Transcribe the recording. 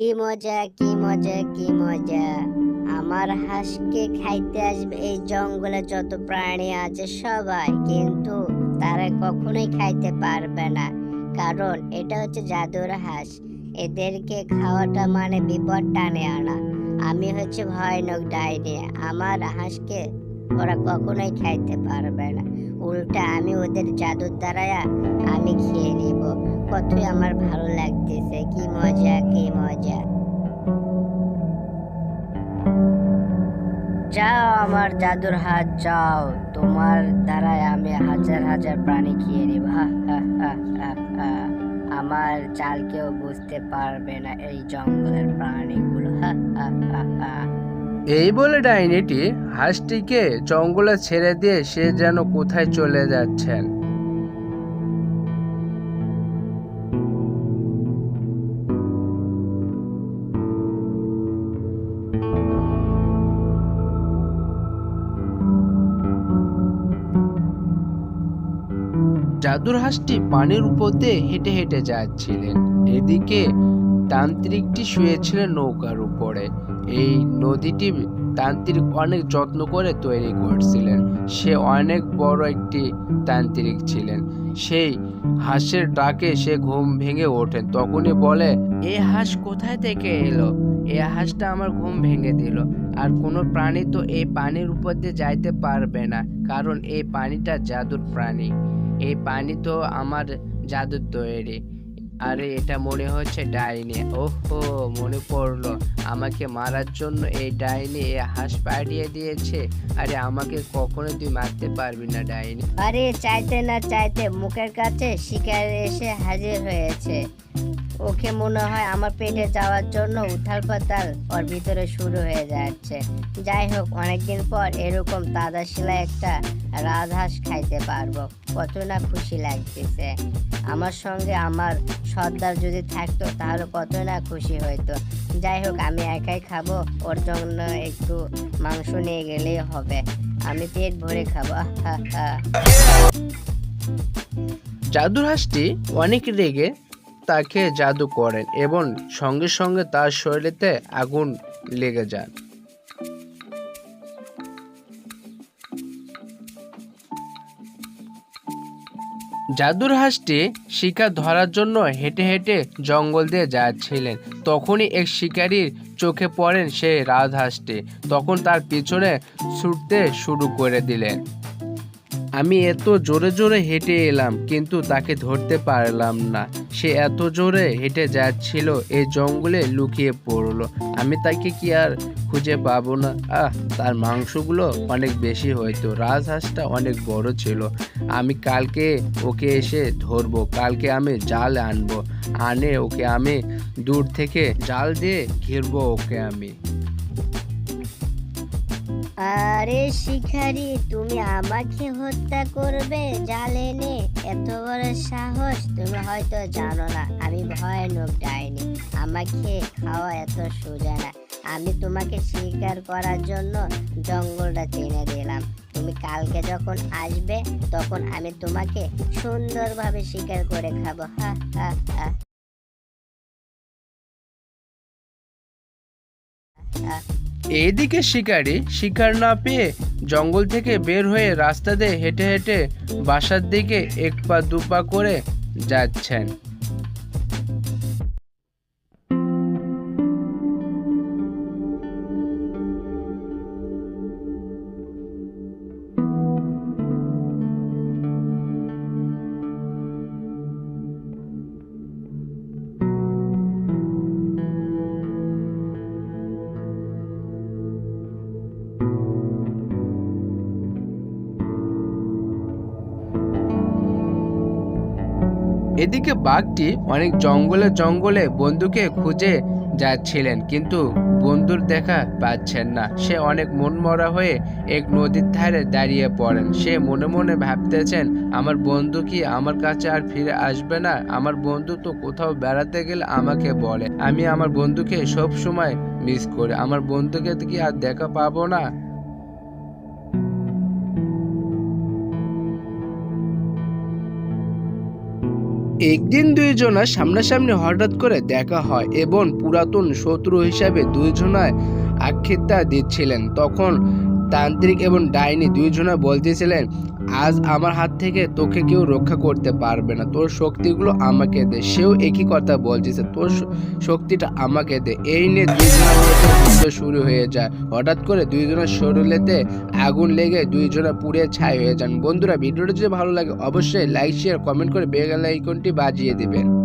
কি মজা কি মজা কি মজা। আমার হাঁসকে খাইতে আসবে এই জঙ্গলে যত প্রাণী আছে সবাই, কিন্তু তারা কখনোই খাইতে পারবে না। কারণ এটা হচ্ছে জাদুর হাঁস। এদেরকে খাওয়াটা মানে বিপদ টানে আনা। আমি হচ্ছে ভয়ানক ডাইনি। আমার হাঁসকে ওরা কখনোই খাইতে পারবে না। উল্টা আমি ওদের জাদুর দ্বারা আমি খেয়ে নিব। কতই আমার ভালো লাগতেছে, কি মজা কি মজা। যাও আমার জাদুর হাত, যাও। তোমার দ্বারাই আমি হাজার হাজার প্রাণী খেয়ে নিব। আমার চাল কেউ বুঝতে পারবে না এই জঙ্গলের প্রাণীগুলো। এই বলে ডাইনিটি হাঁসটিকে জঙ্গলে ছেড়ে দিয়ে সে যেন কোথায় চলে যাচ্ছেন। জাদুর হাঁসটি পানির উপর দিয়ে হেঁটে হেঁটে যাচ্ছিলেন। এদিকে তান্ত্রিকটি শুয়েছিলেন নৌকার উপরে। এই নদীটি তান্ত্রিক অনেক যত্ন করে তৈরি করছিলেন। সে অনেক বড় একটি তান্ত্রিক ছিলেন। সেই হাঁসের ডাকে সে ঘুম ভেঙে ওঠেন তখনই বলে, এ হাঁস কোথায় থেকে এলো? এ হাঁসটা আমার ঘুম ভেঙে দিল। আর কোনো প্রাণী তো এই পানির উপর দিয়ে যাইতে পারবে না, কারণ এই পানিটা জাদুর প্রাণী। এই পানি তো আমার জাদুর তৈরি। আরে, এটা মনে হচ্ছে ডাইনি। ওহো, মনে পড়ল। আমাকে মারার জন্য এই ডাইনি এ হাঁস পাঠিয়ে দিয়েছে। আরে, আমাকে কখনো তুই মারতে পারবি না ডাইনি। আরে, চাইতে না চাইতে মুখের কাছে শিকার এসে হাজির হয়েছে। ওকে মনে হয় আমার পেটে যাওয়ার জন্য উথাল পাতাল ওর ভিতরে শুরু হয়ে যাচ্ছে। যাই হোক, অনেকদিন পর এরকম তাজা শিলা একটা রাজহাঁস খাইতে পারব। কত না খুশি লাগতেছে। আমার সঙ্গে আমার সর্দার যদি থাকতো, তাহলে কত না খুশি হইতো। যাই হোক, আমি একাই খাব। ওর জন্য একটু মাংস নিয়ে গেলেই হবে। আমি পেট ভরে খাব। জাদুর হাঁসটি অনেক রেগে তাকে জাদু করেন এবং সঙ্গে সঙ্গে তার শরীরেতে আগুন লেগে যান জাদুর হাঁসটি শিকার ধরার জন্য হেঁটে হেঁটে জঙ্গল দিয়ে যাচ্ছিলেন। তখনই এক শিকারীর চোখে পড়েন সেই রাজহাঁসটি। তখন তার পিছনে ছুটতে শুরু করে দিলেন। আমি এত জোরে জোরে হেঁটে এলাম, কিন্তু তাকে ধরতে পারলাম না। সে এত জোরে হেঁটে যাচ্ছিল এই জঙ্গলে লুকিয়ে পড়ল। আমি তাকে কি আর খুঁজে পাবো না? আহ, তার মাংসগুলো অনেক বেশি হয়তো, রাজহাঁসটা অনেক বড় ছিল। আমি কালকে ওকে এসে ধরবো, কালকে আমি জাল আনব। আনে ওকে আমি দূর থেকে জাল দিয়ে ঘিরবো ওকে আমি। আরে শিকারি তুমি আমাকে হত্যা করবে? জাল এনে এত বড় সাহস, তুমি হয়তো জানো না। আমি ভয়ানক ডাইনি, আমাকে খাওয়া এত সোজা না। আমি তোমাকে শিকার করার জন্য জঙ্গলটা চিনে দিলাম। তুমি কালকে যখন আসবে, তখন আমি তোমাকে সুন্দরভাবে শিকার করে খাব। হা হা হা। এইদিকে শিকারি শিকার না পেয়ে জঙ্গল থেকে বের হয়ে রাস্তা দিয়ে হেঁটে হেঁটে বাসার দিকে এক পা দু পা করে যাচ্ছেন। এদিকে বাঘটি অনেক জঙ্গলে জঙ্গলে বন্ধুকে খুঁজে যাচ্ছিলেন, কিন্তু বন্ধুর দেখা পাচ্ছেন না। সে অনেক মনমরা হয়ে এক নদীর ধারে দাঁড়িয়ে পড়েন। সে মনে মনে ভাবতেছেন, আমার বন্ধু কি আমার কাছে আর ফিরে আসবে না? আমার বন্ধু তো কোথাও বেড়াতে গেলে আমাকে বলে। আমি আমার বন্ধুকে সব সময় মিস করি। আমার বন্ধুকে কি আর দেখা পাবো না? একদিন দুইজনা সামনাসামনি হঠাৎ করে দেখা হয় এবং পুরাতন শত্রু হিসাবে দুইজনায় আক্ষেপ দিচ্ছিলেন। তখন তান্ত্রিক এবং ডাইনি দুইজনা বলতেছিলেন, আজ আমার হাত থেকে তোকে কেউ রক্ষা করতে পারবে না। তোর শক্তিগুলো আমাকে দে। সেও একই কথা বলতেছে, তোর শক্তিটা আমাকে দে। এই নিয়ে দুইজনের মধ্যে যুদ্ধ শুরু হয়ে যায়। হঠাৎ করে দুইজনের শরীরেতে আগুন লেগে দুইজনা পুড়ে ছাই হয়ে যান। বন্ধুরা, ভিডিওটা যদি ভালো লাগে, অবশ্যই লাইক শেয়ার কমেন্ট করে বেল আইকনটি বাজিয়ে দিবেন।